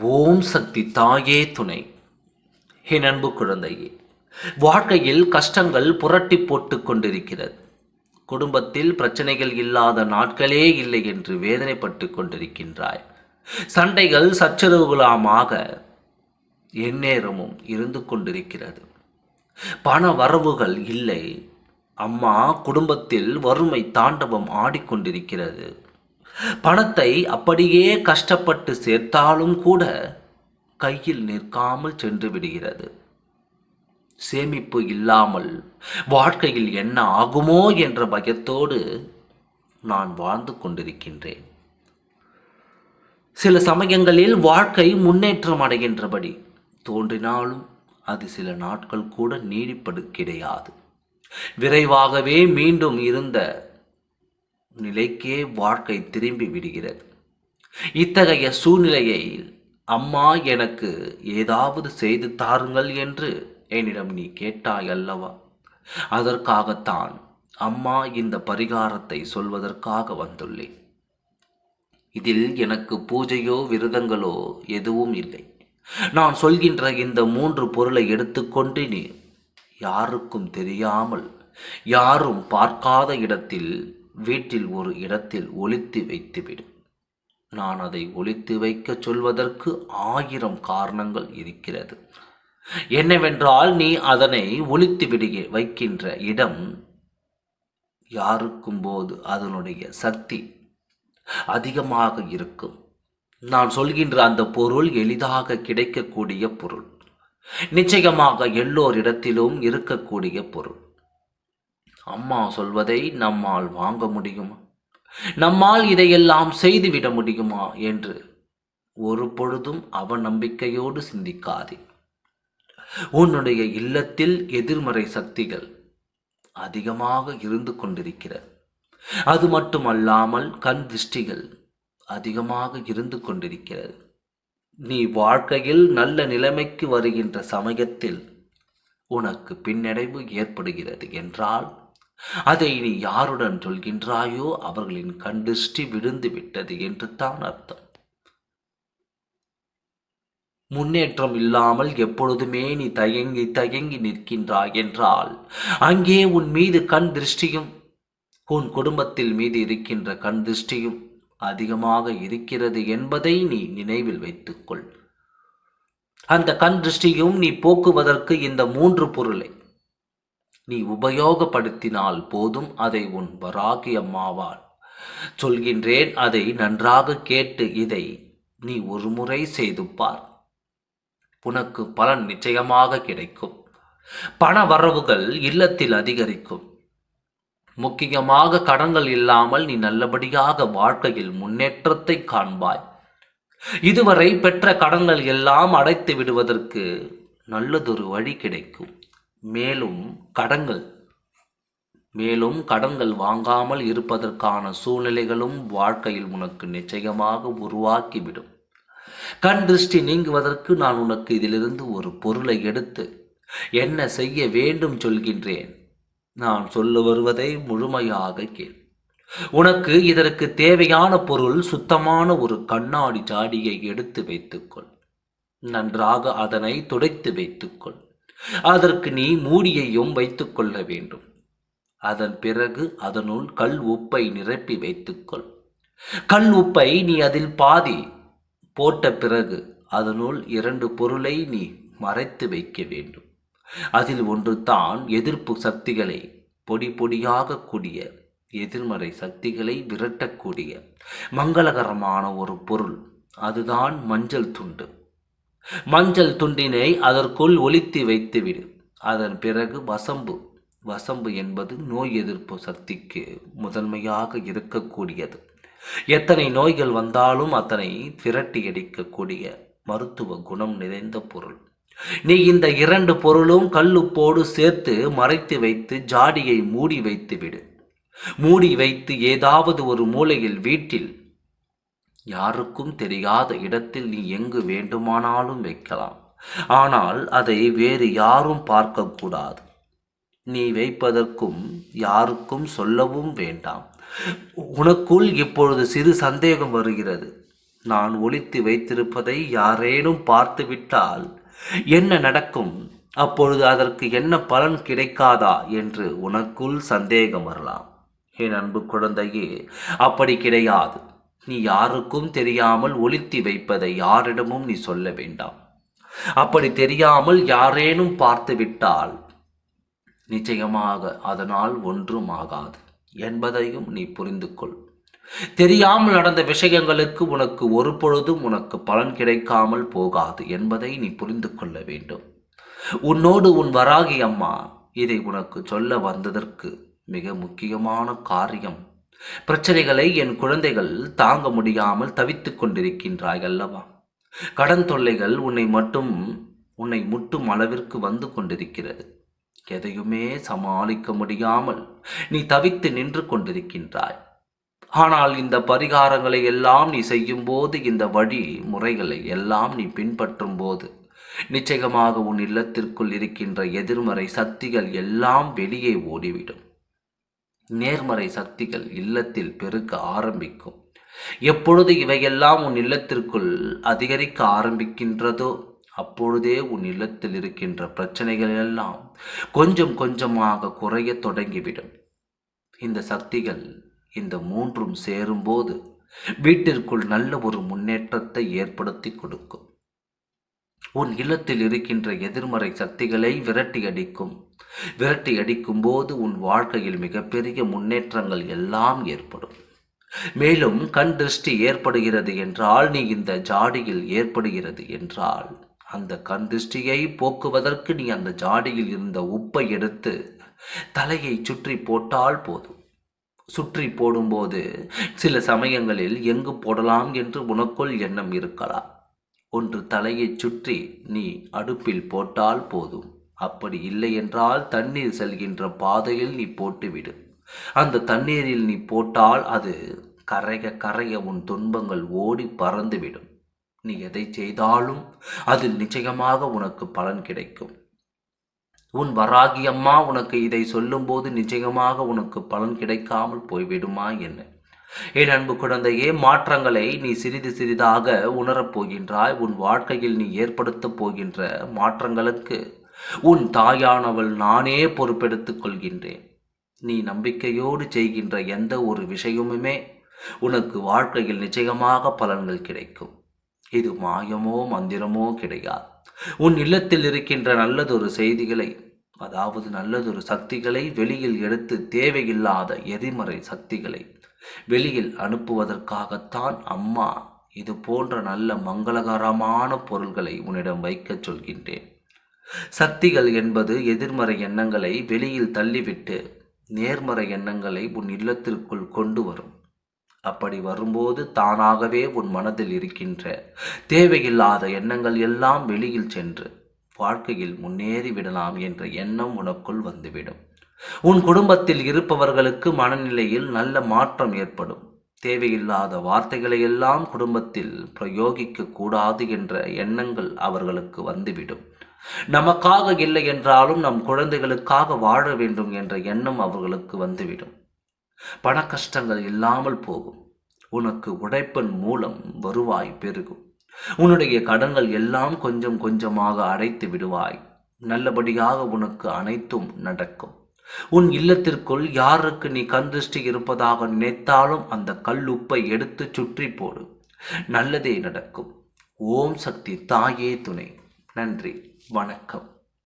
ஓம் சக்தி தாயே துணை. என் அன்பு குழந்தையே வாழ்க்கையில் கஷ்டங்கள் புரட்டி போட்டு கொண்டிருக்கிறது. குடும்பத்தில் பிரச்சனைகள் இல்லாத நாட்களே இல்லை என்று வேதனைப்பட்டு கொண்டிருக்கின்றாய். சண்டைகள் சச்சரவுகளாமாக எந்நேரமும் இருந்து கொண்டிருக்கிறது. பண வரவுகள் இல்லை. அம்மா குடும்பத்தில் வறுமை தாண்டவம் ஆடிக்கொண்டிருக்கிறது. பணத்தை அப்படியே கஷ்டப்பட்டு சேர்த்தாலும் கூட கையில் நிற்காமல் சென்று விடுகிறது. சேமிப்பு இல்லாமல் வாழ்க்கையில் என்ன ஆகுமோ என்ற பயத்தோடு நான் வாழ்ந்து கொண்டிருக்கின்றேன். சில சமயங்களில் வாழ்க்கை முன்னேற்றம் அடைகின்றபடி தோன்றினாலும் அது சில நாட்கள் கூட நீடிப்பது கிடையாது. விரைவாகவே மீண்டும் இருந்த நிலைக்கே வாழ்க்கை திரும்பி விடுகிறது. இத்தகைய சூழ்நிலையை அம்மா எனக்கு ஏதாவது செய்து தாருங்கள் என்று என்னிடம் நீ கேட்டாய் அல்லவா அதற்காகத்தான் அம்மா இந்த பரிகாரத்தை சொல்வதற்காக வந்துள்ளேன். இதில் எனக்கு பூஜையோ விரதங்களோ எதுவும் இல்லை. நான் சொல்கின்ற இந்த மூன்று பொருளை எடுத்துக்கொண்டு நீ யாருக்கும் தெரியாமல் யாரும் பார்க்காத இடத்தில் வீட்டில் ஒரு இடத்தில் ஒழித்து வைத்துவிடும். நான் அதை ஒழித்து வைக்க சொல்வதற்கு ஆயிரம் காரணங்கள் இருக்கிறது. என்னவென்றால் நீ அதனை ஒழித்து விடுக வைக்கின்ற இடம் யாருக்கும் போது அதனுடைய சக்தி அதிகமாக இருக்கும். நான் சொல்கின்ற அந்த பொருள் எளிதாக கிடைக்கக்கூடிய பொருள். நிச்சயமாக எல்லோரிடத்திலும் இருக்கக்கூடிய பொருள். அம்மா சொல்வதை நம்மால் வாங்க முடியுமா? நம்மால் இதையெல்லாம் செய்துவிட முடியுமா? என்று ஒரு பொழுதும் அவநம்பிக்கையோடு சிந்திக்காதே. உன்னுடைய இல்லத்தில் எதிர்மறை சக்திகள் அதிகமாக இருந்து கொண்டிருக்கிறது. அது மட்டுமல்லாமல் கண் திருஷ்டிகள் அதிகமாக இருந்து கொண்டிருக்கிறது. நீ வாழ்க்கையில் நல்ல நிலைமைக்கு வருகின்ற சமயத்தில் உனக்கு பின்னடைவு ஏற்படுகிறது என்றால் அதை நீ யாருடன் சொல்கின்றாயோ அவர்களின் கண்டிஷ்டி விழுந்து விட்டது என்று தான் அர்த்தம். முன்னேற்றம் இல்லாமல் எப்பொழுதுமே நீ தயங்கி தயங்கி நிற்கின்றாய் என்றால் அங்கே உன் மீது கண் திருஷ்டியும் உன் குடும்பத்தில் மீது இருக்கின்ற கண் திருஷ்டியும் அதிகமாக இருக்கிறது என்பதை நீ நினைவில் வைத்துக்கொள். அந்த கண் திருஷ்டியும் நீ போக்குவதற்கு இந்த மூன்று பொருளை நீ உபயோகப்படுத்தினால் போதும் அதை உன் வராகி அம்மாவாள் சொல்கின்றேன் அதை நன்றாக கேட்டு இதை நீ ஒரு முறை செய்து பார். உனக்கு பலன் நிச்சயமாக கிடைக்கும். பண வரவுகள் இல்லத்தில் அதிகரிக்கும். முக்கியமாக கடன்கள் இல்லாமல் நீ நல்லபடியாக வாழ்க்கையில் முன்னேற்றத்தை காண்பாய். இதுவரை பெற்ற கடன்கள் எல்லாம் அடைத்து விடுவதற்கு நல்லதொரு வழி கிடைக்கும். மேலும் கடன்கள் மேலும் கடன்கள் வாங்காமல் இருப்பதற்கான சூழ்நிலைகளும் வாழ்க்கையில் உனக்கு நிச்சயமாக உருவாக்கிவிடும். கண் திருஷ்டி நீங்குவதற்கு நான் உனக்கு இதிலிருந்து ஒரு பொருளை எடுத்து என்ன செய்ய வேண்டும் சொல்கின்றேன். நான் சொல்ல வருவதை முழுமையாக கேள். உனக்கு இதற்கு தேவையான பொருள் சுத்தமான ஒரு கண்ணாடி ஜாடியை எடுத்து வைத்துக்கொள். நன்றாக அதனை துடைத்து வைத்துக்கொள். அதற்கு நீ மூடியையும் வைத்துக்கொள்ள வேண்டும். அதன் பிறகு அதனுள் கல் உப்பை நிரப்பி வைத்துக்கொள். கல் உப்பை நீ அதில் பாதி போட்ட பிறகு அதனுள் இரண்டு பொருளை நீ மறைத்து வைக்க வேண்டும். அதில் ஒன்று தான் எதிர்ப்பு சக்திகளை பொடி பொடியாக கூடிய எதிர்மறை சக்திகளை விரட்டக்கூடிய மங்களகரமான ஒரு பொருள். அதுதான் மஞ்சள் துண்டு. மஞ்சள் துண்டினை அதற்குள் ஒளித்து வைத்துவிடு. அதன் பிறகு வசம்பு. வசம்பு என்பது நோய் எதிர்ப்பு சக்திக்கு முதன்மையாக இருக்கக்கூடியது. எத்தனை நோய்கள் வந்தாலும் அத்தனை திரட்டி அடிக்கக்கூடிய மருத்துவ குணம் நிறைந்த பொருள். நீ இந்த இரண்டு பொருளும் கல்லுப்போடு சேர்த்து மறைத்து வைத்து ஜாடியை மூடி வைத்து விடு மூடி வைத்து ஏதாவது ஒரு மூலையில் வீட்டில் யாருக்கும் தெரியாத இடத்தில் நீ எங்கு வேண்டுமானாலும் வைக்கலாம். ஆனால் அதை வேறு யாரும் பார்க்கக்கூடாது. நீ வைப்பதற்கும் யாருக்கும் சொல்லவும் வேண்டாம். உனக்குள் இப்பொழுது சிறு சந்தேகம் வருகிறது. நான் ஒழித்து வைத்திருப்பதை யாரேனும் பார்த்துவிட்டால் என்ன நடக்கும்? அப்பொழுது அதற்கு என்ன பலன் கிடைக்காதா என்று உனக்குள் சந்தேகம் வரலாம். என் அன்பு குழந்தையே அப்படி கிடையாது. நீ யாருக்கும் தெரியாமல் ஒளித்தி வைப்பதை யாரிடமும் நீ சொல்ல வேண்டாம். அப்படி தெரியாமல் யாரேனும் பார்த்து விட்டால் நிச்சயமாக அதனால் ஒன்றும் ஆகாது என்பதையும் நீ புரிந்து கொள் தெரியாமல் நடந்த விஷயங்களுக்கு உனக்கு ஒரு பொழுதும் உனக்கு பலன் கிடைக்காமல் போகாது என்பதை நீ புரிந்து கொள்ள வேண்டும். உன்னோடு உன் வராகி அம்மா இதை உனக்கு சொல்ல வந்ததற்கு மிக முக்கியமான காரியம். பிரச்சனைகளை என் குழந்தைகள் தாங்க முடியாமல் தவித்துக் கொண்டிருக்கின்றாய் அல்லவா? கடன் தொல்லைகள் உன்னை மட்டும் உன்னை முட்டும் அளவிற்கு வந்து கொண்டிருக்கிறது. எதையுமே சமாளிக்க முடியாமல் நீ தவித்து நின்று கொண்டிருக்கின்றாய். ஆனால் இந்த பரிகாரங்களை எல்லாம் நீ செய்யும் போது இந்த வழி முறைகளை எல்லாம் நீ பின்பற்றும் போது நிச்சயமாக உன் இல்லத்திற்குள் இருக்கின்ற எதிர்மறை சக்திகள் எல்லாம் வெளியே ஓடிவிடும். நேர்மறை சக்திகள் இல்லத்தில் பெருக்க ஆரம்பிக்கும். எப்பொழுது இவையெல்லாம் உன் இல்லத்திற்குள் அதிகரிக்க ஆரம்பிக்கின்றதோ அப்பொழுதே உன் இல்லத்தில் இருக்கின்ற பிரச்சனைகள் எல்லாம் கொஞ்சம் கொஞ்சமாக குறைய தொடங்கிவிடும். இந்த சக்திகள் இந்த மூன்றும் சேரும்போது வீட்டிற்குள் நல்ல ஒரு முன்னேற்றத்தை ஏற்படுத்தி கொடுக்கும். உன் இல்லத்தில் இருக்கின்ற எதிர்மறை சக்திகளை விரட்டி அடிக்கும். விரட்டி அடிக்கும் போது உன் வாழ்க்கையில் மிகப்பெரிய முன்னேற்றங்கள் எல்லாம் ஏற்படும். மேலும் கண் திருஷ்டி ஏற்படுகிறது என்றால் நீ இந்த ஜாடியில் ஏற்படுகிறது என்றால் அந்த கண் திருஷ்டியை போக்குவதற்கு நீ அந்த ஜாடியில் இருந்த உப்பை எடுத்து தலையை சுற்றி போட்டால் போதும். சுற்றி போடும்போது சில சமயங்களில் எங்கு போடலாம் என்று உனக்குள் எண்ணம் இருக்கலாம். ஒன்று தலையைச் சுற்றி நீ அடுப்பில் போட்டால் போதும். அப்படி இல்லையென்றால் தண்ணீர் செல்கின்ற பாதையில் நீ போட்டுவிடு. அந்த தண்ணீரில் நீ போட்டால் அது கரைய கரைய உன் துன்பங்கள் ஓடி பறந்துவிடும். நீ எதை செய்தாலும் அதில் நிச்சயமாக உனக்கு பலன் கிடைக்கும். உன் வராகி அம்மா உனக்கு இதை சொல்லும்போது நிச்சயமாக உனக்கு பலன் கிடைக்காமல் போய்விடுமா என்ன? என் அன்பு குழந்தையே மாற்றங்களை நீ சிறிது சிறிதாக உணரப் போகின்றாய். உன் வாழ்க்கையில் நீ ஏற்படுத்தப் போகின்ற மாற்றங்களுக்கு உன் தாயானவள் நானே பொறுப்பெடுத்துக் கொள்கின்றேன். நீ நம்பிக்கையோடு செய்கின்ற எந்த ஒரு விஷயமுமே உனக்கு வாழ்க்கையில் நிச்சயமாக பலன்கள் கிடைக்கும். இது மாயமோ மந்திரமோ கிடையாது. உன் இல்லத்தில் இருக்கின்ற நல்லதொரு செய்திகளை அதாவது நல்லதொரு சக்திகளை வெளியில் எடுத்து தேவையில்லாத எதிர்மறை சக்திகளை வெளியில் அனுப்புவதற்காகத்தான் அம்மா இது போன்ற நல்ல மங்களகரமான பொருள்களை உன்னிடம் வைக்கச் சொல்கின்றேன். சக்திகள் என்பது எதிர்மறை எண்ணங்களை வெளியில் தள்ளிவிட்டு நேர்மறை எண்ணங்களை உன் இல்லத்திற்குள் கொண்டு வரும். அப்படி வரும்போது தானாகவே உன் மனதில் இருக்கின்ற தேவையில்லாத எண்ணங்கள் எல்லாம் வெளியில் சென்று வாழ்க்கையில் முன்னேறி விடலாம் என்ற எண்ணம் உனக்குள் வந்துவிடும். உன் குடும்பத்தில் இருப்பவர்களுக்கு மனநிலையில் நல்ல மாற்றம் ஏற்படும். தேவையில்லாத வார்த்தைகளை எல்லாம் குடும்பத்தில் பிரயோகிக்க கூடாது என்ற எண்ணங்கள் அவர்களுக்கு வந்துவிடும். நமக்காக இல்லை என்றாலும் நம் குழந்தைகளுக்காக வாழ வேண்டும் என்ற எண்ணம் அவர்களுக்கு வந்துவிடும். பண கஷ்டங்கள் இல்லாமல் போகும். உனக்கு உடைப்பன் மூலம் வருவாய் பெருகும். உன்னுடைய கடன்கள் எல்லாம் கொஞ்சம் கொஞ்சமாக அடைத்து விடுவாய். நல்லபடியாக உனக்கு அனைத்தும் நடக்கும். உன் இல்லத்திற்குள் யாருக்கு நீ கந்திருஷ்டி இருப்பதாக நினைத்தாலும் அந்த கல்லுப்பை எடுத்து சுற்றி போடு. நல்லதே நடக்கும். ஓம் சக்தி தாயே துணை. நன்றி. வணக்கம்.